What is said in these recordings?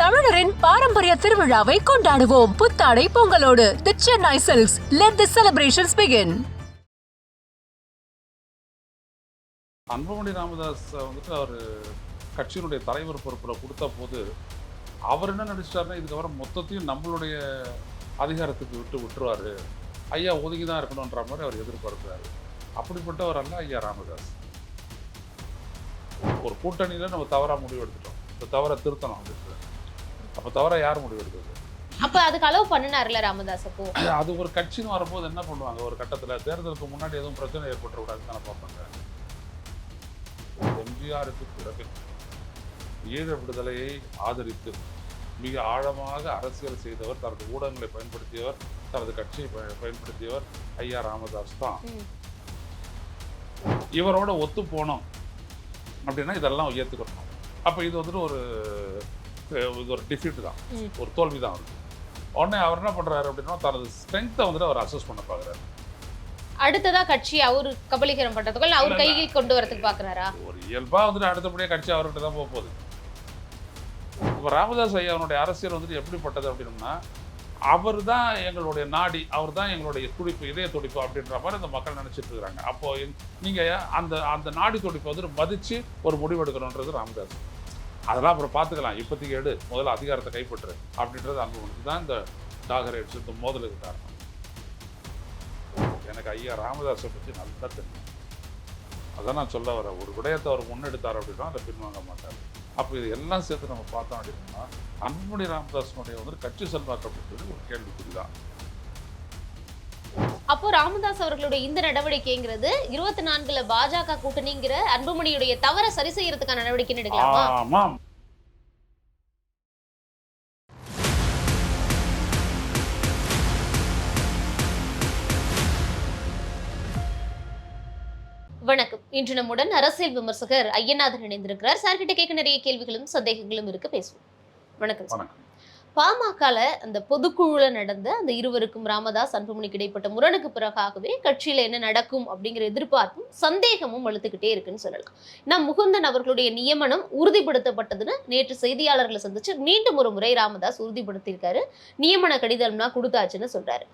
தமிழரின் பாரம்பரிய திருவிழாவை கொண்டாடுவோம். புத்தாடை பொங்கலோடு the Chennai silks let the celebrations begin Anbumani Ramadoss வந்துட்டு அவர் கட்சியினுடைய தலைவர் பொறுப்பில் கொடுத்த போது அவர் என்ன நினச்சிட்டாருன்னா இதுக்கப்புறம் மொத்தத்தையும் நம்மளுடைய அதிகாரத்துக்கு விட்டு விட்டுருவார். ஐயா ஒதுங்கி தான் இருக்கணுன்ற மாதிரி அவர் எதிர்பார்க்கிறாரு. அப்படிப்பட்டவர் அல்ல ஐயா ராமதாஸ். ஒரு கூட்டணியில் நம்ம தவறாக முடிவு எடுத்துட்டோம். இந்த தவறை திருத்தணும். அப்படின்னு அப்போ தவறாக யார் முடிவு எடுத்தது அப்ப அதுக்கு அளவு பண்ணினார்ல ராமதாஸ் அப்போ அது ஒரு கட்சின்னு வரும்போது என்ன பண்ணுவாங்க? ஒரு கட்டத்தில் தேர்தலுக்கு முன்னாடி எதுவும் பிரச்சனை ஏற்பட்டுறக்கூடாது தானே பார்ப்பாங்க. எம்ஜிஆருக்கு பிறகு ஈழ விடுதலையை ஆதரித்து மிக ஆழமாக அரசியல் செய்தவர் தனது ஊடகங்களை பயன்படுத்தியவர் தனது கட்சியை பய- பயன்படுத்தியவர் ஐயா ராமதாஸ் தான். இவரோட ஒத்து போனோம் அப்படின்னா இதெல்லாம் ஏற்றுக்கணும் அப்போ இது வந்துட்டு ஒரு இது ஒரு டிஃபீட் தான். ஒரு தோல்வி தான் அவருக்கு உடனே அவர் என்ன பண்ணுறாரு அப்படின்னா தனது ஸ்ட்ரென்த்தை வந்துட்டு அவர் அசஸ் பண்ண பார்க்குறாரு. அடுத்ததா கட்சி அவர் கபலீகரம் பண்றதுக்குள்ள அவர். கையில் கொண்டு வரதுக்கு பாக்குறாரா ஒரு இயல்பாக வந்துட்டு அடுத்தபடியாக கட்சி அவர்கிட்ட தான் போக போகுது. இப்போ ராமதாஸ் ஐயா அவனுடைய அரசியல் வந்துட்டு எப்படிப்பட்டது அப்படின்னம்னா அவர் தான் எங்களுடைய நாடி அவர் தான் எங்களுடைய துடிப்பு இதய துடிப்பு அப்படின்ற மாதிரி அந்த மக்கள் நினைச்சிட்டு இருக்காங்க அப்போ நீங்கள் அந்த அந்த நாடி துடிப்பை வந்துட்டு மதித்து ஒரு முடிவு எடுக்கணுன்றது ராமதாஸ். அதெல்லாம் அப்புறம் பார்த்துக்கலாம். இப்போதைக்கு எடு. முதல்ல அதிகாரத்தை கைப்பற்று. அப்படின்றது அன்பு தான் இந்த டாகர் எடுத்து இந்த மோதலுக்கு காரணம். எனக்கு ஐயா ராமதாஸை பற்றி நல்லா தெரியும். அதான் நான் சொல்ல வரேன். ஒரு விடயத்தை அவர் முன்னெடுத்தார் அப்படின்னா அதை பின்வாங்க மாட்டார். அப்போ இது எல்லாம் சேர்த்து நம்ம பார்த்தோம் அப்படின்னா அன்புமணி ராமதாஸனுடைய வந்து கட்சி செல்வாக்கப்பட்டது ஒரு கேள்விக்குறி தான். அப்போ ராமதாஸ் அவர்களுடைய இந்த நடவடிக்கைங்கிறது இருபத்தி நான்குல பாஜக கூட்டணிங்கிற அன்புமணியுடைய தவறை சரி செய்யறதுக்கான நடவடிக்கைன்னு எடுக்கலாமா? ஆமாம். வணக்கம். இன்று நம்முடன் அரசியல் விமர்சகர் ஐயநாதன் இணைந்திருக்கிறார். சார் கிட்ட கேட்க நிறைய கேள்விகளும் சந்தேகங்களும் இருக்கு. பேசுவோம். வணக்கம் சார். பாமகல அந்த பொதுக்குழுல நடந்த அந்த இருவருக்கும் ராமதாஸ் அன்புமணிக்கு இடைப்பட்ட முரணுக்கு பிறகாகவே கட்சியில என்ன நடக்கும் அப்படிங்கிற எதிர்பார்ப்பும் சந்தேகமும் வலுத்துக்கிட்டே இருக்குன்னு சொல்லலாம். நான் முகுந்தன் அவர்களுடைய நியமனம் உறுதிப்படுத்தப்பட்டதுன்னு நேற்று செய்தியாளர்களை சந்திச்சு மீண்டும் ஒரு முறை ராமதாஸ் உறுதிப்படுத்தியிருக்காரு. நியமன கடிதம்னா கொடுத்தாச்சுன்னு சொல்றாரு.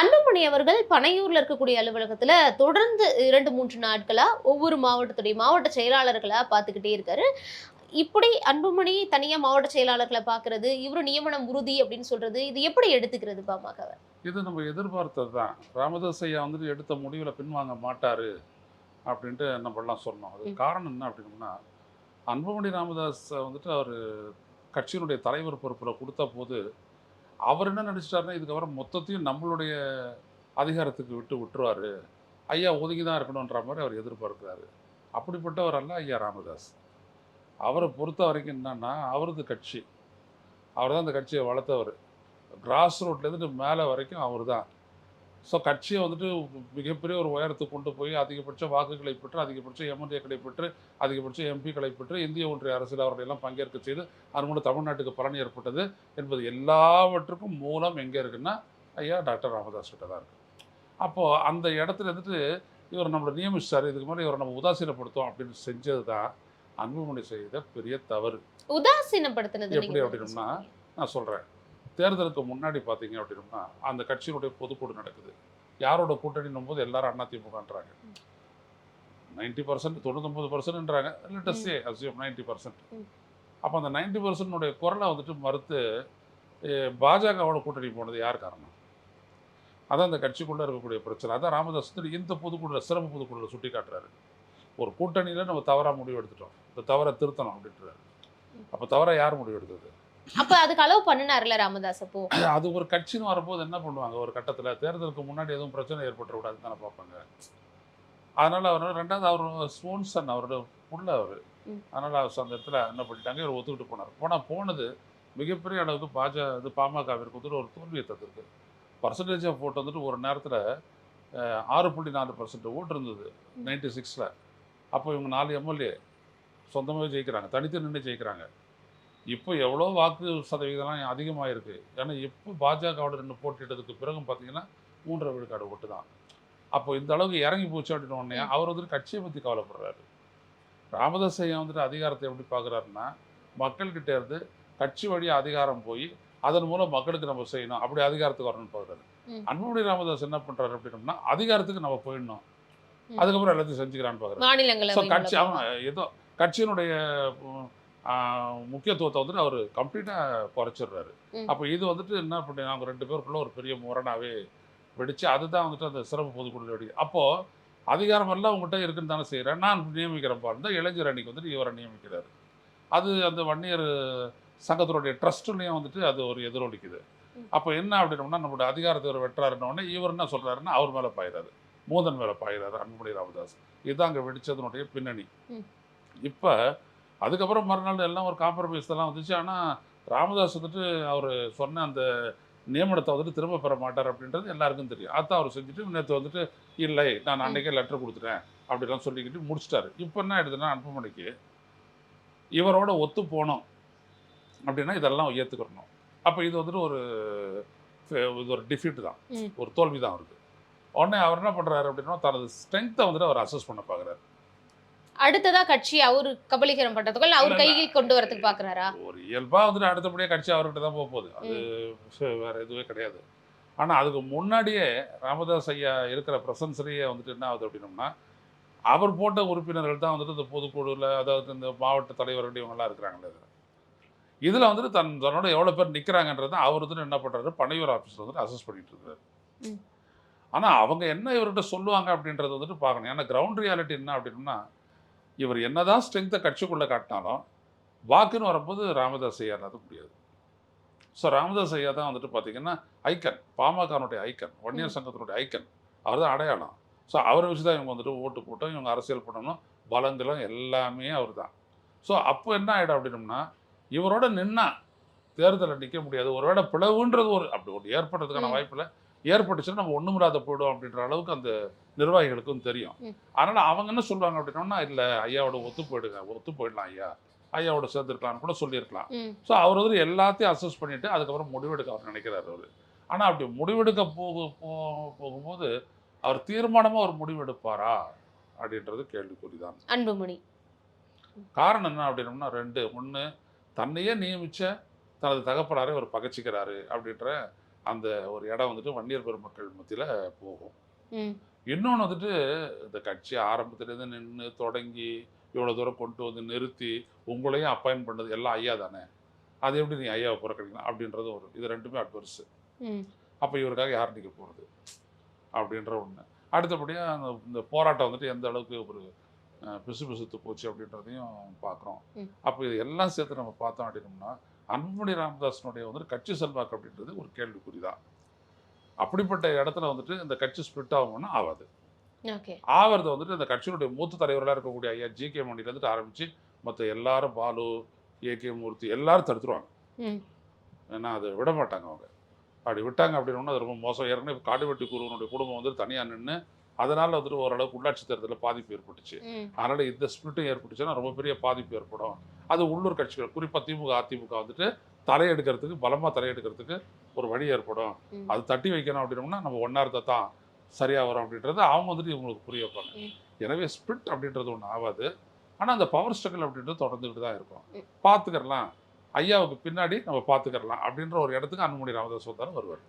அன்புமணி அவர்கள் பனையூர்ல இருக்கக்கூடிய அலுவலகத்துல தொடர்ந்து இரண்டு மூன்று நாட்களா ஒவ்வொரு மாவட்டத்துடைய மாவட்ட செயலாளர்களா பார்த்துக்கிட்டே இருக்காரு. இப்படி அன்புமணி தனியா மாவட்ட செயலாளர்களை பார்க்கிறது இவரு நியமனம் உறுதி அப்படின்னு சொல்றது இது எப்படி எடுத்துக்கிறது பாமக இது நம்ம எதிர்பார்த்தது தான் ராமதாஸ் ஐயா வந்துட்டு எடுத்த முடிவில் பின்வாங்க மாட்டார் அப்படின்ட்டு நம்மளாம் சொன்னோம். அது. காரணம் என்ன அப்படின்னா அன்புமணி ராமதாஸ் வந்துட்டு அவர் கட்சியினுடைய தலைவர் பொறுப்பில் கொடுத்த போது அவர் என்ன நினச்சிட்டாருன்னா இதுக்கப்புறம் மொத்தத்தையும் நம்மளுடைய அதிகாரத்துக்கு விட்டு விட்டுருவாரு. ஐயா ஒதுங்கி தான் இருக்கணுன்ற மாதிரி அவர் எதிர்பார்க்கிறாரு. அப்படிப்பட்டவர் அல்ல ஐயா ராமதாஸ். அவரை பொறுத்த வரைக்கும் என்னன்னா அவரது கட்சி. அவர் தான் அந்த கட்சியை வளர்த்தவர். கிராஸ் ரோட்லேருந்து மேலே வரைக்கும் அவர் தான். ஸோ கட்சியை வந்துட்டு மிகப்பெரிய ஒரு உயரத்துக்கு கொண்டு போய் அதிகபட்ச வாக்குகளை பெற்று அதிகபட்ச எம்எல்ஏக்களை பெற்று அதிகபட்ச எம்பிக்களை பெற்று இந்திய ஒன்றிய அரசியல் அவர்களை எல்லாம் பங்கேற்க செய்து அதன் மூலம் தமிழ்நாட்டுக்கு பலன் ஏற்பட்டது என்பது எல்லாவற்றுக்கும் மூலம் எங்கே இருக்குன்னா ஐயா டாக்டர் ராமதாஸ் கிட்ட தான் இருக்குது அப்போது அந்த இடத்துல இருந்துட்டு இவர் நம்மளை நியமிச்சார் இதுக்கு மேலே இவரை நம்ம உதாசீனப்படுத்தோம் அப்படின்னு செஞ்சது தான் அன்புமணி செய்த பெரிய தவறு. உதாசீனப்படுத்தினது எப்படி அப்படின்னா நான் சொல்கிறேன் தேர்தலுக்கு முன்னாடி பார்த்தீங்க அப்படின்னா அந்த கட்சியினுடைய பொதுக்குழு நடக்குது. யாரோட கூட்டணின்னும் போது எல்லாரும் அதிமுகன்றாங்க நைன்டி பர்சன்ட் தொண்ணூத்தொம்பது பர்சன்ட்ன்றாங்க. லேட்டஸ்டே அசியம் நைன்டி பர்சன்ட். அப்போ அந்த நைன்டி பர்சன்ட்னுடைய குரலை வந்துட்டு மறுத்து பாஜகவோட கூட்டணி போனது யார் காரணம்? அதான் அந்த கட்சிக்குள்ளே இருக்கக்கூடிய பிரச்சனை. அதான் ராமதாஸ் இந்த பொதுக்குழுல சிறப்பு பொதுக்குழுல சுட்டி காட்டுறாரு ஒரு கூட்டணியில் நம்ம தவறாக முடிவு எடுத்துட்டோம். இந்த தவறை திருத்தணும் அப்படின்றாரு. அப்போ தவறாக யார் முடிவு எடுத்தது அப்ப அதுக்கு அளவு பண்ணினார்ல ராமதாஸ் அப்போ? அது ஒரு கட்சின்னு வரும்போது என்ன பண்ணுவாங்க? ஒரு கட்டத்தில் தேர்தலுக்கு முன்னாடி எதுவும் பிரச்சனை ஏற்பட்டுறக்கூடாதுன்னு தானே பார்ப்பாங்க. அதனால் அவர் ரெண்டாவது அவர் ஸ்வோன் சன் அவரோட புள்ள அவர். அதனால் அவர் அந்த இடத்துல என்ன பண்ணிட்டாங்க? இவர் ஒத்துக்கிட்டு போனார். போனால் போனது மிகப்பெரிய அளவுக்கு பாஜ இது பாமகவிற்கு வந்துட்டு ஒரு தோல்வியை தந்திருக்கு. பர்சன்டேஜ் ஆஃப் ஓட்டு வந்துட்டு ஒரு நேரத்தில் ஆறு புள்ளி நாலு பர்சன்ட் ஓட்டு இருந்தது நைன்டி சிக்ஸில் அப்போ இவங்க நாலு எம்எல்ஏ சொந்தமாகவே ஜெயிக்கிறாங்க. தனித்து நின்று ஜெயிக்கிறாங்க. இப்போ எவ்வளோ வாக்கு சதவீதம்லாம் அதிகமாக இருக்குது ஏன்னா எப்போ பாஜகவோட நின்று போட்டிட்டதுக்கு பிறகும் பார்த்தீங்கன்னா மூன்றரை விழுக்காடு ஓட்டு தான் அப்போ இந்த அளவுக்கு இறங்கி போச்சு அப்படின்னு உடனே. அவர் வந்துட்டு கட்சியை பற்றி கவலைப்படுறாரு. ராமதாஸ் ஐயா வந்துட்டு அதிகாரத்தை எப்படி பார்க்குறாருன்னா மக்கள்கிட்ட இருந்து கட்சி வழியாக அதிகாரம் போய் அதன் மூலம் மக்களுக்கு நம்ம செய்யணும். அப்படி அதிகாரத்துக்கு வரணும்னு பார்க்குறாரு. அன்புமணி ராமதாஸ் என்ன பண்ணுறாரு அப்படின்னம்னா அதிகாரத்துக்கு நம்ம போயிடணும். அதுக்கப்புறம் எல்லாத்தையும் செஞ்சுக்கிறான்னு பார்க்குறாரு. கட்சி அவன் ஏதோ கட்சியினுடைய முக்கியத்துவத்தை வந்துட்டு அவர் கம்ப்ளீட்டாக குறைச்சிடுறாரு. அப்போ இது வந்துட்டு என்ன பண்ணி அவங்க ரெண்டு பேருக்குள்ள ஒரு பெரிய முரணாவே வெடிச்சு அதுதான் வந்துட்டு அந்த சிறப்பு பொதுக்குழு வெடி அப்போது அதிகாரம் எல்லாம் உங்ககிட்ட இருக்குன்னு தானே செய்கிறேன் நான் நியமிக்கிறேன் பாருந்தா இளைஞர் அணிக்கு வந்துட்டு இவரை நியமிக்கிறாரு. அது அந்த வன்னியர் சங்கத்தினுடைய ட்ரஸ்ட்லையும் வந்துட்டு அது ஒரு எதிரொலிக்குது. அப்போ என்ன அப்படின்னோம்னா நம்மளுடைய அதிகாரத்தை இவர் வெட்டுறாருன்ன உடனே இவர் என்ன சொல்றாருன்னா அவர் மேலே பாயிறாரு. மூதன் மேலே பாயிறாரு அன்புமணி ராமதாஸ். இதுதான் அங்கே வெடிச்சதனுடைய பின்னணி. இப்போ அதுக்கப்புறம் மறுநாள் எல்லாம் ஒரு காம்ப்ரமைஸ் எல்லாம் வந்துச்சு. ஆனால் ராமதாஸ் வந்துட்டு அவர் சொன்ன அந்த நியமனத்தை வந்துட்டு திரும்ப பெற மாட்டார் அப்படின்றது எல்லாருக்கும் தெரியும். அதான் அவர் செஞ்சுட்டு நேற்று வந்துட்டு இல்லை நான் அன்னைக்கே லெட்டர் கொடுத்துட்டேன் அப்படிலாம் சொல்லிக்கிட்டு முடிச்சிட்டாரு. இப்போ என்ன ஆயிடுதுன்னா அன்புமணிக்கு இவரோட ஒத்து போனோம் அப்படின்னா இதெல்லாம் ஏற்றுக்கிறணும் அப்போ இது வந்துட்டு ஒரு இது ஒரு டிஃபீட் தான். ஒரு தோல்வி தான் அவருக்கு. உடனே அவர் என்ன பண்ணுறாரு அப்படின்னா தனது ஸ்ட்ரென்த்தை வந்துட்டு அவர் அசஸ் பண்ண பார்க்குறாரு அடுத்ததா கட்சி அவரு கபலீகரம் பண்றதுக்குள்ள அவர். கையில் கொண்டு வரதுக்கு பாக்குறாரா? ஒரு இயல்பாக வந்துட்டு அடுத்தபடியாக கட்சி அவர்கிட்ட தான் போக போகுது. அது வேற எதுவே கிடையாது. ஆனால் அதுக்கு முன்னாடியே ராமதாஸ் ஐயா இருக்கிற ப்ரெசன்ஸ்லேயே வந்துட்டு என்ன ஆகுது அப்படின்னோம்னா அவர் போட்ட உறுப்பினர்கள் தான் வந்துட்டு இந்த பொதுக்குழுவில் அதாவது இந்த மாவட்ட தலைவர்கள் இவங்கெல்லாம் இருக்கிறாங்களே இதில். வந்துட்டு தன் தன்னோட எவ்வளோ பேர் நிற்கிறாங்கன்றத அவர் வந்துட்டு என்ன பண்ணுறாரு பனையூர் ஆஃபீஸில் வந்துட்டு அசஸ் பண்ணிட்டு இருக்காரு. ம். ஆனால் அவங்க என்ன இவர்கிட்ட சொல்லுவாங்க அப்படின்றத வந்துட்டு பார்க்கணும். ஏன்னா கிரவுண்ட் ரியாலிட்டி என்ன அப்படின்னா இவர் என்னதான் ஸ்ட்ரென்த்தை கட்சிக்குள்ளே காட்டினாலும் வாக்குன்னு வரும்போது ராமதாஸ் ஐயால அது முடியாது ஸோ ராமதாஸ் ஐயா தான் வந்துட்டு பார்த்தீங்கன்னா ஐக்கன் பாமகனுடைய ஐக்கன் வன்னியர் சங்கத்தினுடைய ஐக்கன் அவர் தான் அடையாளம். ஸோ அவரை வச்சு தான் இவங்க வந்துட்டு ஓட்டு போட்டோம் இவங்க அரசியல் பண்ணணும் பலங்களும் எல்லாமே அவர் தான் ஸோ அப்போ என்ன ஆகிடும் அப்படின்னம்னா இவரோட நின்னா தேர்தலில் நிற்க முடியாது. ஒருவேளை பிளவுன்றது ஒரு அப்படி ஒரு ஏற்படுறதுக்கான. வாய்ப்பில் ஏற்பட்டுச்சுன்னா நம்ம ஒன்றுமில்லாத போயிடும் அப்படின்ற அளவுக்கு அந்த நிர்வாகிகளுக்கும் தெரியும். அதனால் அவங்க என்ன சொல்லுவாங்க அப்படின்னோம்னா இல்லை ஐயாவோட ஒத்து போயிடுங்க ஒத்து போயிடலாம் ஐயா. ஐயாவோட சேர்ந்துருக்கலாம்னு கூட சொல்லியிருக்கலாம். ஸோ அவர் வந்து எல்லாத்தையும் அசஸ் பண்ணிட்டு அதுக்கப்புறம் முடிவெடுக்க அவர் நினைக்கிறாரு அவர். ஆனால் அப்படி முடிவெடுக்க போக போகும்போது அவர் தீர்மானமாக ஒரு முடிவெடுப்பாரா அப்படின்றது கேள்விக்குறிதான். அன்புமணி காரணம் என்ன அப்படின்னம்னா ரெண்டு ஒன்று தன்னையே நியமிச்ச தனது தகப்பனாரை அவர் பகச்சிக்கிறாரு அப்படின்ற அந்த ஒரு இடம் வந்துட்டு வன்னியர் பெருமக்கள் மத்தியில் போகும். இன்னொன்று வந்துட்டு இந்த கட்சி ஆரம்பத்துலேருந்து நின்று தொடங்கி இவ்வளோ தூரம் கொண்டு வந்து நிறுத்தி உங்களையும் அப்பாயின் பண்ணது எல்லாம் ஐயா தானே அது எப்படி நீ ஐயாவை புறக்கணிக்கலாம் அப்படின்றது ஒரு இது ரெண்டுமே அட்வர்ஸு. அப்போ இவருக்காக யார் நிற்க போகிறது அப்படின்ற ஒன்று அடுத்தபடியாக அந்த இந்த போராட்டம் வந்துட்டு எந்த அளவுக்கு ஒரு பிசு பிசுத்து போச்சு அப்படின்றதையும் பார்க்குறோம். அப்போ இது எல்லாம் சேர்த்து நம்ம பார்த்தோம் அப்படின்னோம்னா அன்புமணி ராமதாஸனுடைய வந்துட்டு கட்சி செல்வாக்கு அப்படின்றது ஒரு கேள்விக்குறி தான் அப்படிப்பட்ட இடத்துல வந்துட்டு இந்த கட்சி ஸ்பிளிட் ஆகும்னா ஆகாது. ஆவறதை வந்துட்டு இந்த கட்சியினுடைய மூத்த தலைவர்களாக இருக்கக்கூடிய ஐயா ஜி கே மணிலேருந்து ஆரம்பித்து மற்ற எல்லாரும் பாலு ஏ கே மூர்த்தி எல்லாரும் தடுத்துருவாங்க. ஏன்னா அதை விட மாட்டாங்க அவங்க. அப்படி விட்டாங்க அப்படின்னா அது ரொம்ப மோசம். ஏற்கனவே காடுவெட்டி குருவனுடைய குடும்பம் வந்துட்டு தனியாக நின்று அதனால் வந்துட்டு ஓரளவுக்கு உள்ளாட்சி தேர்தலில் பாதிப்பு ஏற்பட்டுச்சு. அதனால் இந்த ஸ்பிளிட்டும் ஏற்பட்டுச்சுன்னா ரொம்ப பெரிய பாதிப்பு ஏற்படும் அது உள்ளூர் கட்சிகள் குறிப்பாக திமுக அதிமுக வந்துட்டு தலையெடுக்கிறதுக்கு பலமாக தலையெடுக்கிறதுக்கு ஒரு வழி ஏற்படும். அது தட்டி வைக்கணும் அப்படின்னோம்னா நம்ம ஒன்றா இருந்தால் தான் சரியாக வரும் அப்படின்றத அவங்க வந்துட்டு இவங்களுக்கு புரிய வைப்பாங்க. எனவே ஸ்பிளிட் அப்படின்றது ஒன்று ஆகாது ஆனால் அந்த பவர் ஸ்ட்ரகிள் அப்படின்றது தொடர்ந்துக்கிட்டு தான் இருக்கும் ம். ஐயாவுக்கு பின்னாடி நம்ம பார்த்துக்கிறலாம் அப்படின்ற ஒரு இடத்துக்கு அன்புமணி ராமதாஸ் வந்தாலும் வருவார்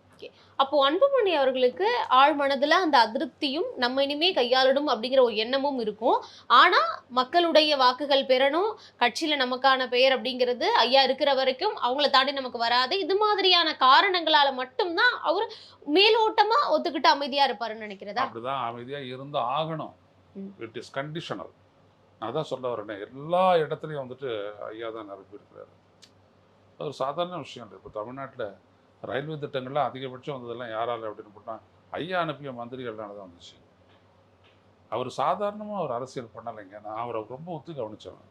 அப்போ அன்புமணி அவர்களுக்கு ஆழ் மனதுல அந்த அதிருப்தியும் நம்ம இனிமே கையாளணும் அப்படிங்கிற ஒரு எண்ணமும் இருக்கும். ஆனா மக்களுடைய வாக்குகள் பெறணும் கட்சியில நமக்கான பெயர் அப்படிங்கிறது ஐயா இருக்கிற வரைக்கும் அவங்கள தாண்டி நமக்கு வராது. இது மாதிரியான காரணங்களால மட்டும்தான் அவர் மேலோட்டமா ஒத்துக்கிட்டு அமைதியா இருப்பாருன்னு நினைக்கிறதா? அப்படிதான் அமைதியாக இருந்து ஆகணும். இட் இஸ் கண்டிஷனல் நான் தான் சொல்ல வரேனே. எல்லா இடத்துலையும் வந்துட்டு ஐயா தான் நிரப்பியிருக்கிறாரு அது ஒரு சாதாரண விஷயம் இல்லை. இப்போ தமிழ்நாட்டில் ரயில்வே திட்டங்கள்லாம் அதிகபட்சம் வந்ததெல்லாம் யாரால அப்படின்னு போட்டால் ஐயா அனுப்பிய மந்திரிகள்னால தான் வந்துச்சு. அவர் சாதாரணமாக அவர் அரசியல் பண்ணலைங்க. நான் அவரை ரொம்ப ஒத்து கவனிச்சவன்.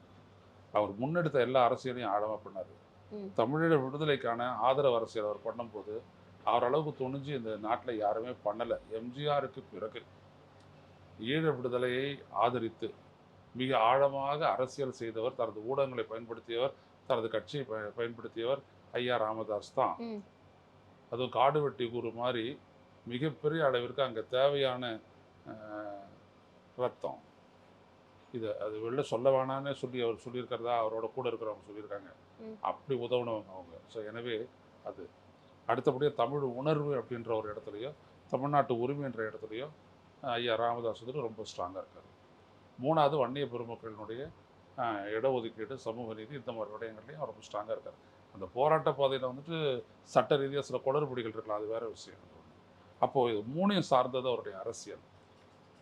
அவர் முன்னெடுத்த எல்லா அரசியலையும் ஆழமாக பண்ணார். தமிழீழ விடுதலைக்கான ஆதரவு அரசியல் அவர் பண்ணும்போது அவர் அளவுக்கு துணிஞ்சு இந்த நாட்டில் யாருமே பண்ணலை. எம்ஜிஆருக்கு பிறகு ஈழ விடுதலையை ஆதரித்து மிக ஆழமாக அரசியல் செய்தவர் தனது ஊடகங்களை பயன்படுத்தியவர் தனது கட்சியை ப- பயன்படுத்தியவர் ஐயா ராமதாஸ் தான். அதுவும் காடு வெட்டி கூறு மாதிரி மிகப்பெரிய அளவிற்கு அங்கே தேவையான ரத்தம். இது அது வெளில சொல்ல வேணான்னு சொல்லி அவர் சொல்லியிருக்கிறதா அவரோட கூட இருக்கிறவங்க சொல்லியிருக்காங்க. அப்படி உதவுனவங்க அவங்க. ஸோ எனவே அது அடுத்தபடியாக தமிழ் உணர்வு அப்படின்ற ஒரு இடத்துலையோ தமிழ்நாட்டு உரிமைன்ற இடத்துலையோ ஐயா ராமதாஸ் வந்துட்டு ரொம்ப ஸ்ட்ராங்காக இருக்கார். மூணாவது வன்னிய பெருமக்களினுடைய இடஒதுக்கீடு சமூக நீதி இந்த மாதிரி விடயங்கள்லையும் அவர் ரொம்ப ஸ்ட்ராங்காக இருக்கார். அந்த போராட்ட பாதையில் வந்துட்டு சட்ட ரீதியாக சில குளறுபடிகள் இருக்கலாம் அது வேற விஷயம். அப்போது இது மூணையும் சார்ந்தது அவருடைய அரசியல்.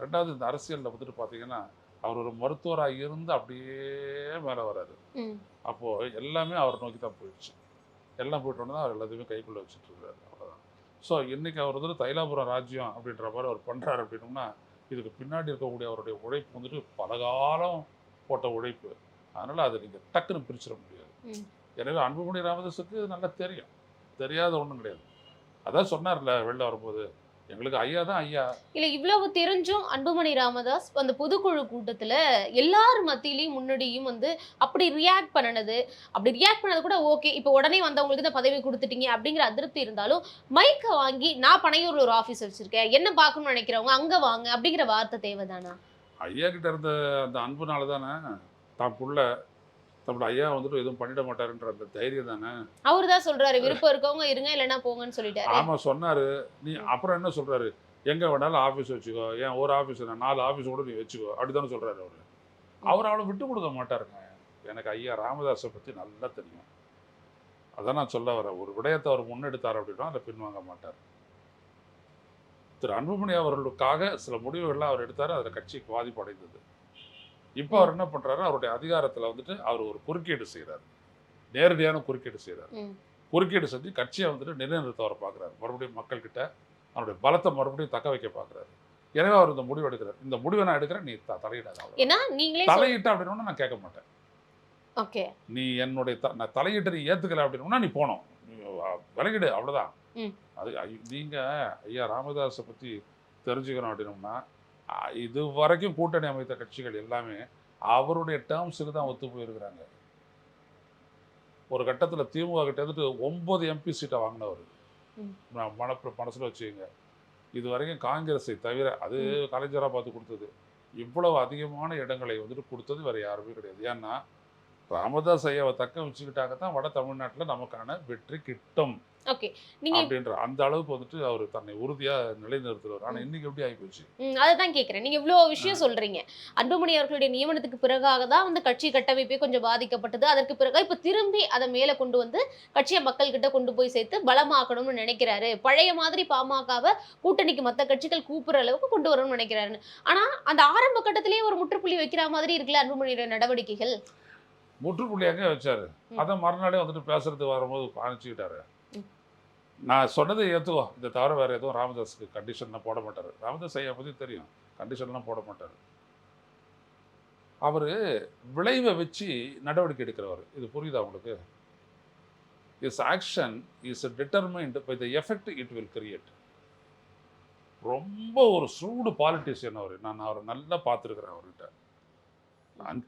ரெண்டாவது இந்த அரசியலில் வந்துட்டு பார்த்தீங்கன்னா அவர் ஒரு மருத்துவராக இருந்து அப்படியே மேலே வராரு. ம். அப்போது எல்லாமே அவர் நோக்கி தான் போயிடுச்சு. எல்லாம் போயிட்டு வந்து அவர் எல்லாத்தையுமே கைக்குள்ளே வச்சுட்டு இருக்காரு அவ்வளோதான் ஸோ இன்னைக்கு அவர் வந்துட்டு தைலாபுரம் ராஜ்யம் அப்படின்ற மாதிரி அவர் பண்ணுறாரு அப்படின்னோம்னா இதுக்கு பின்னாடி இருக்கக்கூடிய அவருடைய உழைப்பு வந்துட்டு பலகாலம் போட்ட உழைப்பு. அதனால் அதை நீங்கள் டக்குன்னு பிரிச்சிட முடியாது. எனவே அன்புமணி ராமதாஸுக்கு நல்லா தெரியும். தெரியாத ஒன்றும் கிடையாது. அதான் சொன்னார்ல வெளில வரும்போது எங்களுக்கு ஐயா தான் ஐயா. இல்ல இவ்வளவு தெரிஞ்சும் அன்புமணி ராமதாஸ் அந்த பொதுக்குழு கூட்டத்துல எல்லார் மத்தியிலையும் முன்னாடியும் வந்து அப்படி ரியாக்ட் பண்ணனது. அப்படி ரியாக்ட் பண்ணது கூட ஓகே இப்போ உடனே வந்தவங்களுக்கு இந்த பதவி கொடுத்துட்டீங்க அப்படிங்கிற அதிருப்தி இருந்தாலும் மைக்கை வாங்கி நான் பனையூர்ல ஒரு ஆபீஸ் வச்சிருக்கேன். என்ன பார்க்கணும்னு நினைக்கிறவங்க அங்க வாங்க அப்படிங்கிற வார்த்தை தேவைதானா? ஐயா கிட்ட இருந்த அந்த அன்புனால தானே தான் புள்ள தன்னோட ஐயா வந்துட்டு எதுவும் பண்ணிட மாட்டாருன்ற அந்த தைரியம் தானே? அவரு தான் சொல்றாரு விருப்பம் இருக்கவங்க இருங்க இல்லைன்னா போங்கன்னு சொல்லிட்டாரு. ஆமா சொன்னாரு. நீ அப்புறம் என்ன சொல்றாரு? எங்க வேணாலும் ஆபீஸ் வச்சுக்கோ. ஏன் ஒரு ஆபீஸ் நாலு ஆபீஸ் கூட நீ வச்சுக்கோ. அப்படித்தானே சொல்றாரு அவரு. அவர் அவளை விட்டு கொடுக்க மாட்டாருங்க. எனக்கு ஐயா ராமதாஸை பத்தி நல்லா தெரியும். அதான் நான் சொல்ல வரேன். ஒரு விடயத்தை அவர் முன்னெடுத்தார் அப்படின்னா அதை பின்வாங்க மாட்டார். திரு அன்புமணி அவர்களுக்காக சில முடிவுகள்லாம் அவர் எடுத்தார். அதில் கட்சிக்கு பாதிப்பு அடைந்தது. இப்போ அவர் என்ன பண்றாரு? அவருடைய அதிகாரத்தில் வந்துட்டு அவர் ஒரு குறுக்கீடு செய்கிறார் நேரடியான குறுக்கீடு செய்கிறார். குறுக்கீடு செஞ்சு கட்சியை வந்துட்டு நிலைநிறுத்த அவர் பார்க்குறாரு மறுபடியும் மக்கள்கிட்ட அவருடைய பலத்தை மறுபடியும் தக்க வைக்க பார்க்குறாரு எனவே அவர் இந்த முடிவு எடுக்கிறார். இந்த முடிவை நான் எடுக்கிறேன். நீ தலையிடாத. ஏன்னா நீங்களே தலையிட்ட அப்படின்னா நான் கேட்க மாட்டேன். ஓகே. நீ என்னுடைய த நான் தலையிட்டு நீ ஏற்றுக்கல அப்படின்னா நீ போனோம். விலகிடு அவ்வளோதான். அது ஐ- நீங்க ஐயா ராமதாஸை பற்றி தெரிஞ்சுக்கணும் அப்படின்னோம்னா இது வரைக்கும் கூட்டணி அமைத்த கட்சிகள் எல்லாமே அவருடைய டேர்ம்ஸுக்கு தான் ஒத்து போயிருக்கிறாங்க. ஒரு கட்டத்தில் திமுக கிட்ட இருந்துட்டு ஒன்பது எம்பி சீட்டை வாங்கினவர். நான் மனப்ப மனசில் வச்சுக்கோங்க. இது வரைக்கும் காங்கிரஸை தவிர அது கலைஞராக பார்த்து கொடுத்தது. இவ்வளவு அதிகமான இடங்களை வந்துட்டு கொடுத்தது வேற யாருமே கிடையாது. ஏன்னா ராமதாஸ் ஐயாவை தக்க வச்சுக்கிட்டாங்க தான் வட தமிழ்நாட்டில் நமக்கான வெற்றி கிட்டும் ஓகே. நீங்க அப்படின்ற அந்த அளவுக்கு வந்துட்டு அவர் தன்னை உறுதியா நிலைநிறுத்துறாரு ஆனா இன்னைக்கு எப்படி ஆகிப்போச்சு? ம், அதுதான் கேட்குறேன் நீங்க இவ்வளோ விஷயம் சொல்றீங்க. அன்புமணி அவர்களுடைய நியமனத்துக்கு பிறகாக தான் வந்து கட்சி கட்டமைப்பே கொஞ்சம் பாதிக்கப்பட்டது. அதற்கு பிறகு இப்ப திரும்பி அதை மேல கொண்டு வந்து கட்சியை மக்கள் கிட்ட கொண்டு போய் சேர்த்து பலமாக்கணும்னு நினைக்கிறாரு. பழைய மாதிரி பாமகவை கூட்டணிக்கு மத்த கட்சிகள் கூப்பிடுற அளவுக்கு கொண்டு வரணும்னு நினைக்கிறாரு ஆனா அந்த ஆரம்ப கட்டத்திலேயே ஒரு முற்றுப்புள்ளி வைக்கிற மாதிரி இருக்குல்ல அன்புமணியோட நடவடிக்கைகள்? முற்றுப்புள்ளி எங்க வச்சாரு. அதை மறுநாளே வந்துட்டு பேசுறதுக்கு வரும்போது காணிச்சுக்கிட்டாரு. ம். நான் சொன்னதை ஏத்துக்கோ. இதை தவிர வேற எதுவும் ராமதாஸுக்கு கண்டிஷன்லாம் போட மாட்டாரு. ராமதாஸ் ஐயா பத்தி தெரியும். கண்டிஷன்லாம் போட மாட்டாரு. அவரு விளைவை வச்சு நடவடிக்கை எடுக்கிறவர். இது புரியுதா உங்களுக்கு? Is action is determined by the effect it will create ரொம்ப ஒரு சூடு பாலிட்டிஷியன் அவர். நான் அவரை நல்லா பார்த்துருக்குறேன் அவர்கிட்ட.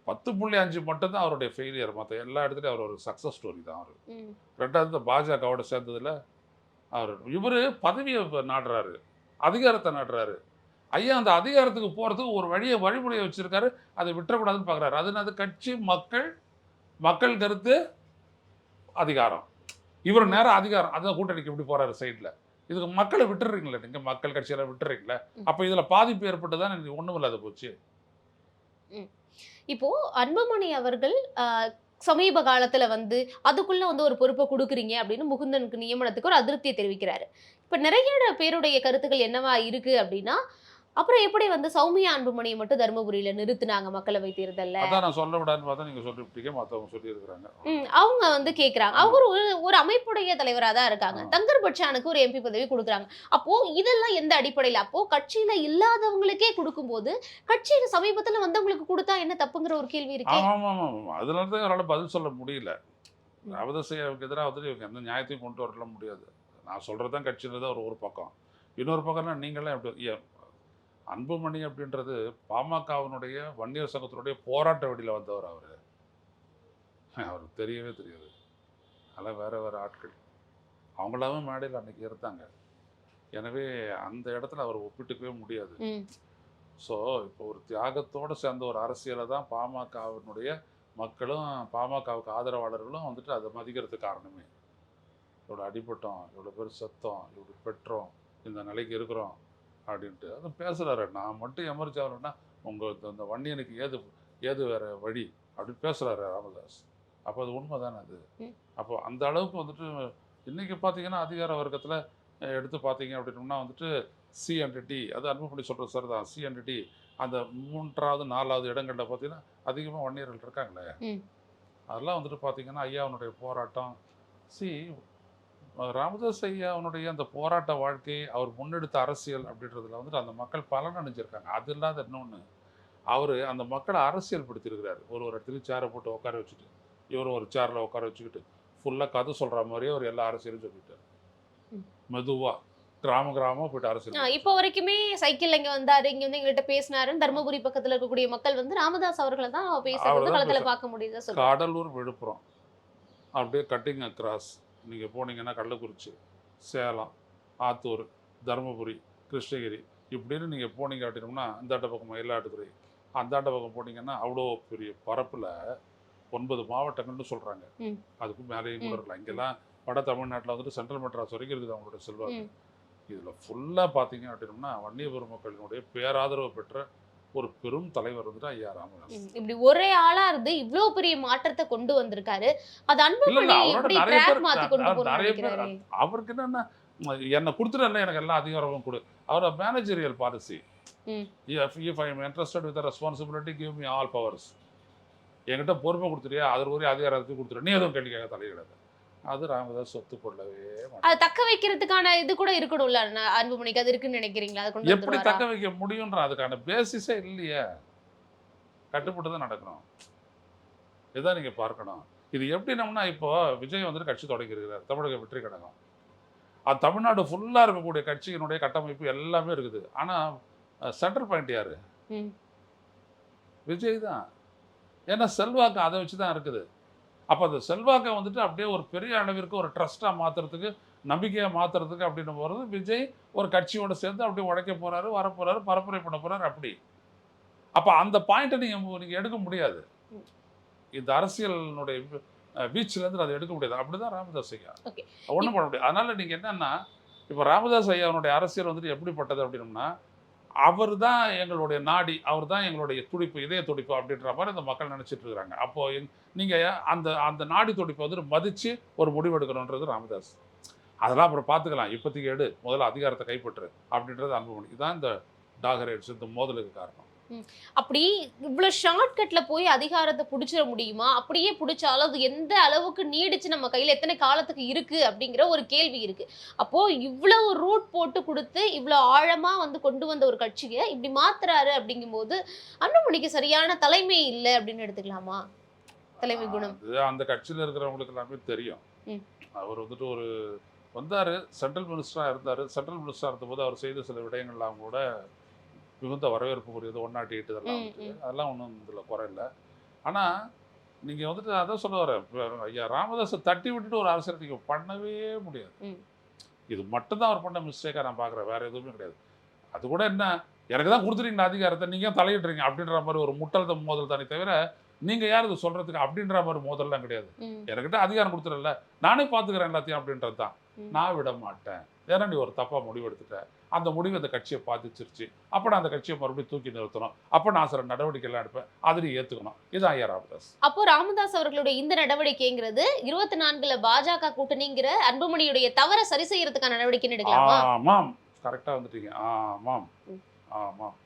பத்து புள்ளி அஞ்சு மட்டும்தான் அவருடைய ஃபெயிலியர் மற்ற எல்லா இடத்துலையும் அவர் ஒரு சக்ஸஸ் ஸ்டோரி தான் அவர். ரெண்டாவது இந்த பாஜகவோட சேர்ந்ததுல அவர் இவர் பதவியை நாடுறாரு அதிகாரத்தை நாடுறாரு. ஐயா அந்த அதிகாரத்துக்கு போகிறதுக்கு ஒரு வழியை வழிமுறையை வச்சிருக்காரு. அதை விட்டுறக்கூடாதுன்னு பார்க்குறாரு அது என்னது? கட்சி மக்கள் மக்கள் கருத்து அதிகாரம். இவர் நேரம் அதிகாரம் அதான் கூட்டணிக்கு எப்படி போறாரு சைடில் இதுக்கு மக்களை விட்டுறீங்களே நீங்கள் மக்கள் கட்சியெல்லாம் விட்டுறீங்களே? அப்போ இதில் பாதிப்பு ஏற்பட்டு தான் ஒன்றும் இல்லாத போச்சு இப்போ அன்புமணி அவர்கள் சமீப காலத்துல வந்து அதுக்குள்ள வந்து ஒரு பொறுப்பை கொடுக்குறீங்க அப்படின்னு முகுந்தனுக்கு நியமனத்துக்கு ஒரு அதிருப்தியை தெரிவிக்கிறாரு. இப்ப நிறைய பேருடைய கருத்துக்கள் என்னவா இருக்கு அப்படின்னா அப்புறம் எப்படி வந்து சௌமியா அன்புமணியை மட்டும் தருமபுரியில நிறுத்துனாங்க மக்களவை தேர்தல்ல? அதான் நான் சொல்ல விடாதுன்னு பார்த்தா நீங்கள் சொல்லிவிட்டீங்க மற்றவங்க சொல்லியிருக்கிறாங்க. ம், அவங்க வந்து கேக்குறாங்க. அவங்க ஒரு ஒரு அமைப்புடைய தலைவரா தான் இருக்காங்க. தங்கர் பச்சானுக்கு ஒரு எம்பி பதவி கொடுக்குறாங்க. அப்போ இதெல்லாம் எந்த அடிப்படையில? அப்போ கட்சியில இல்லாதவங்களுக்கே கொடுக்கும்போது கட்சியில சமீபத்துல வந்தவங்களுக்கு கொடுத்தா என்ன தப்புங்கிற ஒரு கேள்வி இருக்கே. தான் அவரால் பதில் சொல்ல முடியல. ராமதாசையாவுக்கு எதிராக வந்துட்டு இவங்க எந்த நியாயத்தையும் கொண்டு வரல முடியாது. நான் சொல்கிறது தான் கட்சியில் தான் ஒரு ஒரு பக்கம். இன்னொரு பக்கம்னா நீங்களாம் எப்படி அன்புமணி அப்படின்றது பாமகவினுடைய வன்னியர் சங்கத்தினுடைய போராட்ட வழியில் வந்தவர் அவர். அவருக்கு தெரியவே தெரியாது. அதெல்லாம் வேற வேற ஆட்கள். அவங்களாவே மேடையில் அன்னைக்கு இருந்தாங்க. எனவே அந்த இடத்துல அவர் ஒப்பிட்டுக்கவே முடியாது. ஸோ இப்போ ஒரு தியாகத்தோடு சேர்ந்த ஒரு அரசியலை தான் பாமகவினுடைய மக்களும் பாமகவுக்கு ஆதரவாளர்களும் வந்துட்டு அதை மதிக்கிறதுக்கு காரணமே. இவ்வளோ அடிபட்டோம் இவ்வளோ பேர் செத்தோம் இவ்வளோ பெற்றோம் இந்த நிலைக்கு இருக்கிறோம். அப்படின்ட்டு. அது பேசுகிறாரு நான் மட்டும் எமர்ஜி ஆகலைன்னா உங்கள் இந்த வண்டியனுக்கு ஏது ஏது வேற வழி? அப்படின்னு பேசுகிறாரு ராமதாஸ். அப்போ அது உண்மை தானே அது. அப்போ அந்த அளவுக்கு வந்துட்டு இன்றைக்கி பார்த்தீங்கன்னா அதிகார வர்க்கத்தில் எடுத்து பார்த்தீங்க அப்படின்னோம்னா வந்துட்டு சி அண்ட் டி அது அன்புப்படி சொல்கிறது சார் தான் சி அண்ட் டி அந்த மூன்றாவது நாலாவது இடங்களில் பார்த்தீங்கன்னா அதிகமாக வன்னியர்கள் இருக்காங்களே. அதெல்லாம் வந்துட்டு பார்த்தீங்கன்னா ஐயாவுனுடைய போராட்டம். சி ராமதாஸ் ஐயாவுனுடைய அந்த போராட்ட வாழ்க்கை அவர் முன்னெடுத்த அரசியல் அப்படின்றதுல வந்துட்டு அந்த மக்கள் பலன் அடைஞ்சிருக்காங்க. அது இல்லாத இன்னொன்று அவர் அந்த மக்களை அரசியல் படுத்தியிருக்கிறாரு ஒரு ஒரு இடத்துலையும் சேரை போட்டு உட்கார வச்சுட்டு இவர் ஒரு சேரில் உட்கார வச்சுக்கிட்டு ஃபுல்லாக கதை சொல்கிற மாதிரியே அவர் எல்லா அரசியலும் சொல்லிட்டார். மெதுவாக கிராம கிராமமாக போயிட்டு அரசியல் இப்போ வரைக்குமே சைக்கிள் இங்க வந்தாரு இங்க வந்து எங்கள்கிட்ட பேசினாருன்னு தருமபுரி பக்கத்துல இருக்கக்கூடிய மக்கள் வந்து ராமதாஸ் அவர்களை தான் பேசுறது களத்துல பார்க்க முடியுதா கடலூர் விழுப்புரம் அப்படியே கட்டிங் அக்ராஸ் நீங்கள் போனீங்கன்னா கள்ளக்குறிச்சி சேலம் ஆத்தூர் தருமபுரி கிருஷ்ணகிரி இப்படின்னு நீங்கள் போனீங்க அப்படின்னோம்னா இந்தாண்ட பக்கம் மயிலாடுதுறை அந்தாண்ட பக்கம் போனீங்கன்னா அவ்வளோ பெரிய பரப்பில் ஒன்பது மாவட்டங்கள்னு சொல்கிறாங்க ம். அதுக்கு மேலேயும் கூட. இருக்கலாம் இங்கெல்லாம் வட தமிழ்நாட்டில் வந்துட்டு சென்ட்ரல் மெட்ராஸ் வரைக்கும் இருக்குது அவங்களோட செல்வாக்கு. இதில் ஃபுல்லாக பார்த்தீங்க அப்படின்னோம்னா வன்னிய பெருமக்களினுடைய பேராதரவு பெற்ற ஒரு பெரும் தலைவர் வந்துட்டு ஐயா ராமதாஸ். இப்படி ஒரே ஆளா இருந்து இவ்வளவு பெரிய மாற்றத்தை கொண்டு வந்திருக்காரு. அது அன்புமணி எப்படி ட்ராக் மாத்தி கொண்டு நினைக்கிறாரு அவருக்கு என்னன்னா என்னை கொடுத்துட்டல எனக்கு எல்லா அதிகாரமும் கொடு. அவரோட managerial policy hmm. If I am interested with responsibility give me all powers என்கிட்ட பொறுமை கொடுத்துட்டியா? அது ஒரு அதிகாரத்தை கொடுத்துரு நீ எதுவும் கேள்வி கேட்க தலையிடாது. அது ராமதாஸ் சொத்து கொள்ளவே. அதை தக்க வைக்கிறதுக்கான இது கூட இருக்கணும்ல அன்புமணிக்கு. அது இருக்குன்னு நினைக்கிறீங்களா? அதை கொண்டு எப்படி? தக்க வைக்க முடியுன்ற அதுக்கான பேசிஸே இல்லையே. கட்டுப்பட்டு தான் நடக்கணும். இதான் நீங்க பார்க்கணும். இது எப்படினோம்னா இப்போ விஜய் வந்துட்டு கட்சி தொடங்கி இருக்கிறார். தமிழக வெற்றி கழகம். அது தமிழ்நாடு ஃபுல்லா இருக்கக்கூடிய கட்சியினுடைய கட்டமைப்பு எல்லாமே இருக்குது. ஆனா சென்டர் பாயிண்ட் யாரு. விஜய் தான். ஏன்னா செல்வாக்கு அதை வச்சு தான் இருக்குது. அப்போ அந்த செல்வாக்கை வந்துட்டு அப்படியே ஒரு பெரிய அளவிற்கு ஒரு ட்ரஸ்ட்டாக மாற்றுறதுக்கு நம்பிக்கையாக மாற்றுறதுக்கு அப்படின்னு போகிறது விஜய் ஒரு கட்சியோட சேர்ந்து அப்படியே உழைக்க போகிறாரு வர போகிறாரு பரப்புரை பண்ண போகிறாரு அப்படி. அப்போ அந்த பாயிண்ட்டை நீங்கள் நீங்கள் எடுக்க முடியாது. இந்த அரசியலினுடைய வீச்சிலேருந்து அதை எடுக்க முடியாது. அப்படி தான் ராமதாஸ் ஐயா. ஒன்றும் பண்ண முடியாது. அதனால் நீங்கள் என்னென்னா இப்போ ராமதாஸ் ஐயாவுடைய அரசியல் வந்துட்டு எப்படிப்பட்டது அப்படின்னம்னா அவர் தான் எங்களுடைய நாடி அவர் தான் எங்களுடைய துடிப்பு இதய துடிப்பு அப்படின்ற மாதிரி இந்த மக்கள் நினச்சிட்டு இருக்கிறாங்க. அப்போது எங்- அந்த அந்த நாடி துடிப்பை வந்து மதித்து ஒரு முடிவு எடுக்கணுன்றது ராமதாஸ். அதெல்லாம் அப்புறம் பார்த்துக்கலாம். இப்போதைக்கு எடு முதல்ல அதிகாரத்தை கைப்பற்று அப்படின்றது அன்புமணி. இதுதான் இந்த டாகரேட்ஸ் இந்த மோதலுக்கு காரணம். அப்படி இவ்வளவு ஷார்ட்கட்ல போய் அதிகாரத்தை புடிச்சிட முடியுமா? அப்படியே புடிச்சாலும் அது எந்த அளவுக்கு நீடிச்சு நம்ம கையில எத்தனை காலத்துக்கு இருக்கு அப்படிங்கிற ஒரு கேள்வி இருக்கு. அப்போ இவ்வளவு ரூட் போட்டு கொடுத்து இவ்வளவு ஆழமா வந்து கொண்டு வந்த ஒரு கட்சியை இப்படி மாத்துறாரு அப்படிங்கும்போது அன்புமணிக்கு சரியான தலைமை இல்லை அப்படின்னு எடுத்துக்கலாமா? தலைமை குணம். அந்த கட்சியில் இருக்கிறவங்களுக்கு எல்லாமே தெரியும். அவர் வந்துட்டு ஒரு வந்தார் சென்ட்ரல் மினிஸ்டராக இருந்தார். சென்ட்ரல் மினிஸ்டராக இருந்தபோது அவர் செய்த சில விடயங்கள்லாம் கூட மிகுந்த வரவேற்புக்குரியது ஒன் நாட் எயிட் இதெல்லாம். அதெல்லாம் ஒன்றும் இதில் குறை இல்லை. ஆனால் நீங்கள் வந்துட்டு அதான் சொல்ல வரேன் ஐயா ராமதாஸை தட்டி விட்டுட்டு ஒரு அரசியல் நீங்கள் பண்ணவே முடியாது. இது மட்டும்தான் அவர் பண்ண மிஸ்டேக்காக நான் பார்க்குறேன் வேற எதுவுமே கிடையாது. அது கூட என்ன? எனக்கு தான் கொடுத்துறீங்களா அதிகாரத்தை நீங்கள் தலையிடுறீங்க அப்படின்ற மாதிரி ஒரு முட்டல் மோதல் தானே தவிர நீங்கள் யார் இது சொல்கிறதுக்கு அப்படின்ற மாதிரி மோதல்லாம் கிடையாது. ம், என்கிட்ட அதிகாரம் கொடுத்துடல. நானே பார்த்துக்கிறேன் எல்லாத்தையும் அப்படின்றது தான். நான் விட மாட்டேன். ஏன்னா நீ ஒரு தப்பாக முடிவு எடுத்துட்ட அந்த முடிவு அந்த கட்சியை பாதிச்சிருச்சு. அப்போ நான் அந்த கட்சியை மறுபடியும் தூக்கி நிறுத்தணும். அப்போ நான் சில நடவடிக்கைலாம் எடுப்பேன். அதை நீ ஏற்றுக்கணும் இது ஐயா ராமதாஸ். அப்போ ராமதாஸ் அவர்களுடைய இந்த நடவடிக்கைங்கிறது இருபத்தி நான்குல பாஜக கூட்டணிங்கிற அன்புமணியுடைய தவறை சரி செய்யறதுக்கான நடவடிக்கைன்னு எடுக்கலாமா? ஆமாம். கரெக்டாக வந்துட்டீங்க. ஆமாம். ஆமாம்.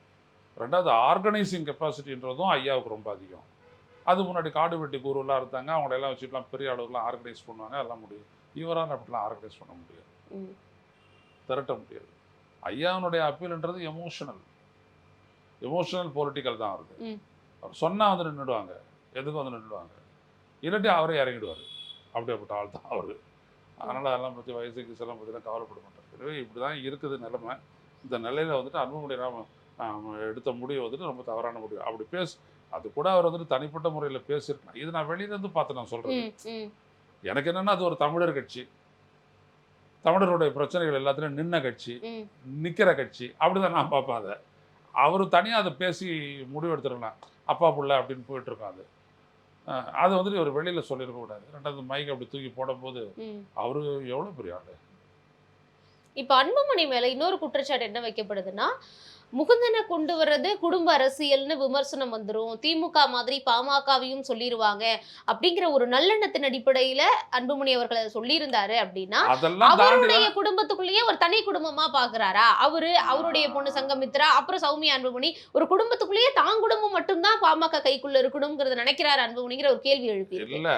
ரெண்டாவது ஆர்கனைசிங் கெப்பாசிட்டின்றதும் ஐயாவுக்கு ரொம்ப அதிகம். அது முன்னாடி காடு வெட்டி குருலாம் இருந்தாங்க. அவங்கள எல்லாம் வச்சுட்டுலாம் பெரிய அளவுக்குலாம் ஆர்கனைஸ் பண்ணுவாங்க. அதெல்லாம் முடியும் இவரால் அப்படிலாம் ஆர்கனைஸ் பண்ண முடியாது. திரட்ட முடியாது. ஐயாவுடைய அப்பீல்ன்றது எமோஷனல் எமோஷனல் பொலிட்டிக்கல் தான் அவருக்கு. அவர் சொன்னா வந்து நின்றுடுவாங்க எதுக்கும் வந்து நின்றுடுவாங்க இல்லாட்டி அவரே இறங்கிடுவார். அப்படியேப்பட்ட ஆள் தான் அவர். அதனால் அதெல்லாம் பற்றி வயசுக்கு செல்லாம் பற்றிலாம் கவலைப்பட மாட்டார். எனவே இப்படி தான் இருக்குது நிலைமை. இந்த நிலையில் வந்துட்டு அன்புமணி ராம எடுத்த முடிவு வந்துட்டு ரொம்ப தவறான முடிவு. அப்படி பேச அது கூட அவர் வந்துட்டு தனிப்பட்ட முறையில் பேசியிருக்கலாம். இது நான் வெளியிலேருந்து பார்த்து நான் சொல்கிறேன் எனக்கு என்னன்னா அது ஒரு தமிழர் கட்சி. தமிழருடைய பிரச்சனைகள் எல்லாத்துலையும் நின்ன கட்சி. நிற்கிற கட்சி அப்படிதான் நான் பார்ப்பேன் அதை. அவர் தனியாக அதை பேசி முடிவெடுத்துடலாம் அப்பா புள்ள அப்படின்னு போயிட்டு இருக்கோம் அது. அதை வந்துட்டு இவர் வெளியில் சொல்லியிருக்க கூடாது. ரெண்டாவது மைக் அப்படி தூக்கி போடும்போது. அவரு எவ்வளோ பெரிய ஆளு? இப்ப அன்புமணி மேல இன்னொரு குற்றச்சாட்டு என்ன வைக்கப்படுதுன்னா முகுந்தனை கொண்டு வர்றது குடும்ப அரசியல்னு விமர்சனம் வந்துரும். திமுக மாதிரி பாமகவையும் சொல்லிருவாங்க அப்படிங்கிற ஒரு நல்லெண்ணத்தின் அடிப்படையில அன்புமணி அவர்கள் அதை சொல்லியிருந்தாரு அப்படின்னா அவருடைய குடும்பத்துக்குள்ளேயே ஒரு தனி குடும்பமா பாக்குறாரா? அவரு அவருடைய பொண்ணு சங்கமித்ரா அப்புறம் சௌமியா அன்புமணி ஒரு குடும்பத்துக்குள்ளேயே தான் குடும்பம் மட்டும்தான் பாமக கைக்குள்ள இருக்கணுங்கிறத நினைக்கிறாரு அன்புமணிங்கிற ஒரு கேள்வி எழுப்பி இல்ல.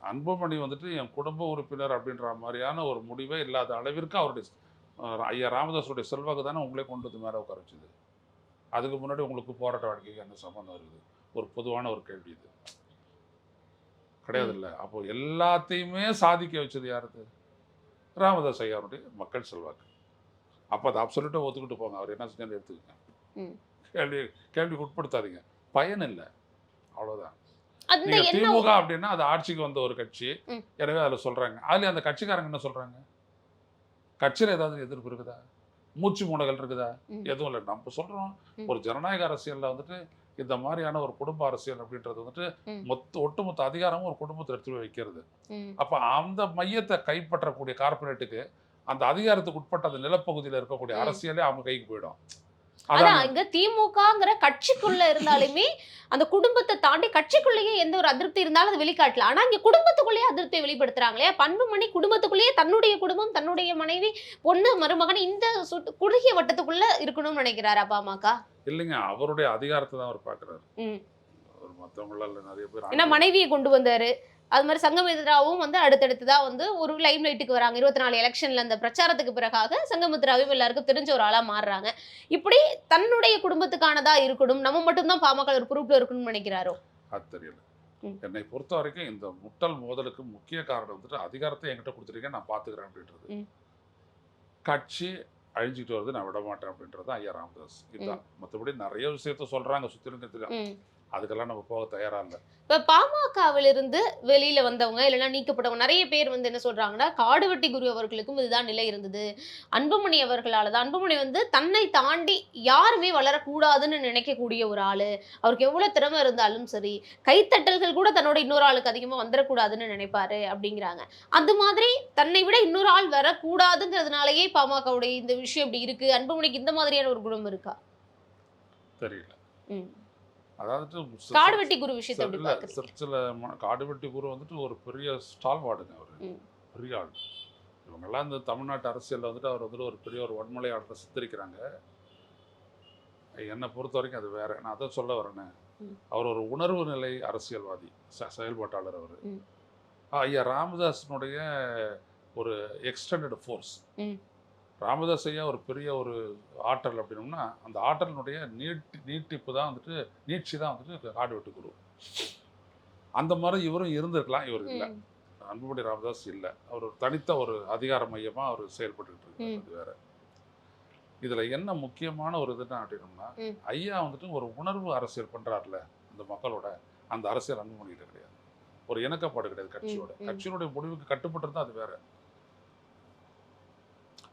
அன்புமணி வந்துட்டு என் குடும்ப உறுப்பினர் அப்படின்ற மாதிரியான ஒரு முடிவே இல்லாத அளவிற்கு அவருடைய ஐயா ராமதாஸுடைய செல்வாக்கு தானே உங்களே கொண்டு வந்து மேலே உட்கார வச்சுது. அதுக்கு முன்னாடி உங்களுக்கு போராட்ட வாழ்க்கைக்கு என்ன சம்மந்தம் இருக்குது? ஒரு பொதுவான ஒரு கேள்வி இது. கிடையாது இல்லை அப்போ எல்லாத்தையுமே சாதிக்க வச்சது யாருது? ராமதாஸ் ஐயாருடைய மக்கள் செல்வாக்கு. அப்போ அதை அப்சல்யூட்டாக ஒத்துக்கிட்டு போங்க. அவர் என்ன செஞ்சாலும் எடுத்துக்கங்க. கேள்வி கேள்விக்கு உட்படுத்தாதீங்க. பயன் இல்லை. அவ்வளோதான் திமுக அப்படின்னா அது ஆட்சிக்கு வந்த ஒரு கட்சி. எனவே அதுல சொல்றாங்க. அதுல அந்த கட்சிக்காரங்க என்ன சொல்றாங்க? கட்சியில ஏதாவது எதிர்ப்பு இருக்குதா மூச்சு முனைகள் இருக்குதா. எதுவும் இல்லை நம்ம சொல்றோம். ஒரு ஜனநாயக அரசியல்ல வந்துட்டு இந்த மாதிரியான ஒரு குடும்ப அரசியல் அப்படின்றது வந்துட்டு. மொத்த ஒட்டுமொத்த அதிகாரமும் ஒரு குடும்பத்தை எடுத்து வைக்கிறது அப்ப அந்த மையத்தை கைப்பற்றக்கூடிய கார்ப்பரேட்டுக்கு அந்த அதிகாரத்துக்கு உட்பட்ட அந்த நிலப்பகுதியில் இருக்கக்கூடிய. அரசியலே அவங்க கைக்கு போயிடும் அதான் அதான். இங்க திமுகங்கிற கட்சிக்குள்ள இருந்தாலுமே அந்த குடும்பத்தை தாண்டி கட்சிக்குள்ளேயே எந்த ஒரு அதிருப்தி இருந்தாலும் அது வெளிக்காட்டல. ஆனா இங்க குடும்பத்துக்குள்ளேயே அதிருப்தியை வெளிப்படுத்துறாங்களே. பண்புமணி குடும்பத்துக்குள்ளேயே தன்னுடைய குடும்பம் தன்னுடைய மனைவி பொண்ணு மருமகன் இந்த சுட்டு- குறுகிய வட்டத்துக்குள்ள இருக்கணும்னு நினைக்கிறாரா பாமக? இல்லைங்க. அவருடைய அதிகாரத்தை தான் அவர். அவர் மற்றவங்களால நிறைய பேர் ஏன்னா மனைவியை கொண்டு வந்தாரு. அது மாதிரி சங்கமித்ராவும் வந்து அடுத்தடுத்து தான் வந்து ஒரு லைம் லைட்டுக்கு வராங்க. இருபத்தி நாலு எலெக்ஷன்ல அந்த பிரச்சாரத்துக்கு பிறகாக சங்கமித்ராவும் எல்லாருக்கும் தெரிஞ்ச ஒரு ஆளா மாறுறாங்க. இப்படி தன்னுடைய குடும்பத்துக்கானதா இருக்கணும். நம்ம மட்டும்தான் பாமக ஒரு குரூப்ல இருக்கணும்னு நினைக்கிறாரோ? அது தெரியல. என்னை பொறுத்த வரைக்கும் இந்த முட்டல் மோதலுக்கு முக்கிய காரணம் வந்துட்டு அதிகாரத்தை என்கிட்ட கொடுத்துருக்கேன் நான் பார்த்துக்கிறேன் அப்படின்றது. கட்சி அழிஞ்சிட்டு வருது நான் விட மாட்டேன் அப்படின்றது ஐயா ராமதாஸ். இதுதான் மற்றபடி நிறைய விஷயத்த சொல்றாங்க சுத்திருங்க ம். அதுக்கெல்லாம் நம்ம போக தயாரா இல்லை. இப்ப பாமகவிலிருந்து வெளியில வந்தவங்க இல்லைன்னா நீக்கப்பட்டவங்க நிறைய பேர் வந்து என்ன சொல்றாங்கன்னா காடுவெட்டி குரு அவர்களுக்கும் இதுதான் நிலை இருந்தது. அன்புமணி அவர்களால தான் அன்புமணி வந்து தன்னை தாண்டி யாருமே வளரக்கூடாதுன்னு நினைக்கக்கூடிய ஒரு ஆளு. அவருக்கு எவ்வளவு திறமை இருந்தாலும் சரி கைத்தட்டல்கள் கூட தன்னோட இன்னொரு ஆளுக்கு அதிகமா வந்துடக்கூடாதுன்னு நினைப்பாரு அப்படிங்கிறாங்க. அது மாதிரி தன்னை விட இன்னொரு ஆள் வரக்கூடாதுங்கிறதுனாலயே பாமகவுடைய இந்த விஷயம் இப்படி இருக்கு. அன்புமணிக்கு இந்த மாதிரியான ஒரு குணம் இருக்கா? தெரியல. ம். அதாவது காடுவெட்டி குரு விஷயத்தை சர்ச்சில் காடுவெட்டி குரு வந்துட்டு ஒரு பெரிய ஸ்டால் வார்டுங்க அவர். பெரிய ஆள் இவங்கெல்லாம் இந்த தமிழ்நாட்டு அரசியலில் வந்துட்டு அவர் வந்துட்டு ஒரு பெரிய ஒரு வன்மலையாளரை சித்தரிக்கிறாங்க என்னை பொறுத்த வரைக்கும் அது வேற நான் அதான் சொல்ல வரேனே ம். அவர் ஒரு உணர்வு நிலை அரசியல்வாதி செயல்பாட்டாளர் அவர். ஐயா ராமதாஸினுடைய ஒரு எக்ஸ்டெண்டட் ஃபோர்ஸ். ராமதாஸ் ஐயா ஒரு பெரிய ஒரு ஆற்றல் அப்படின்னோம்னா அந்த ஆற்றலினுடைய நீட்டி நீட்டிப்பு தான் வந்துட்டு நீட்சி தான் வந்துட்டு காடு வெட்டு குரு அந்த மாதிரி இவரும் இருந்திருக்கலாம் இவர் இல்லை. அன்புமணி ராமதாஸ் இல்லை அவர் தனித்த ஒரு அதிகார மையமாக அவர் செயல்பட்டுக்கிட்டு இருக்காரு. அது வேற இதில் என்ன முக்கியமான ஒரு இதுனா அப்படின்னோம்னா. ஐயா வந்துட்டு ஒரு உணர்வு அரசியல் பண்ணுறாருல அந்த மக்களோட அந்த அரசியல் அன்புமணிகிட்ட கிடையாது ஒரு இணக்கப்பாடு கிடையாது கட்சியோட. கட்சியினுடைய முடிவுக்கு கட்டுப்பட்டு அது வேற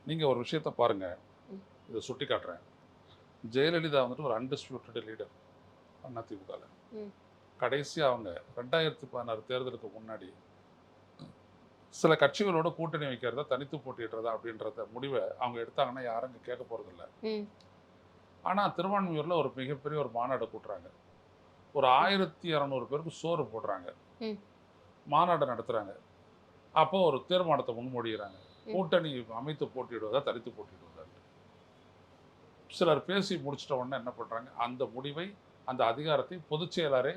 நீங்கள் ஒரு விஷயத்த பாருங்க ம். இதை சுட்டி காட்டுறேன் ஜெயலலிதா வந்துட்டு ஒரு அன்டிஸ்பியூட்டட் லீடர் அதிமுகவில் ம். கடைசி அவங்க ரெண்டாயிரத்தி பதினாறு தேர்தலுக்கு முன்னாடி சில கட்சிகளோட கூட்டணி வைக்கிறதா தனித்து போட்டிடுறதா அப்படின்றத முடிவை அவங்க எடுத்தாங்கன்னா யாரும் இங்கே கேட்க போகிறதில்ல. ஆனால் திருவான்மையூரில் ஒரு மிகப்பெரிய ஒரு மாநாடு கூட்டுறாங்க ஒரு ஆயிரத்தி இரநூறு பேருக்கு சோறு போடுறாங்க. மாநாடு நடத்துகிறாங்க அப்போ ஒரு தீர்மானத்தை முன்மொழிகிறாங்க. கூட்டணி அமைத்து போட்டியிடுவதா தனித்து போட்டியிடுவதா சிலர் பேசி முடிச்சிட்ட உடனே என்ன பண்ணுறாங்க அந்த முடிவை அந்த அதிகாரத்தை பொதுச் செயலாளரே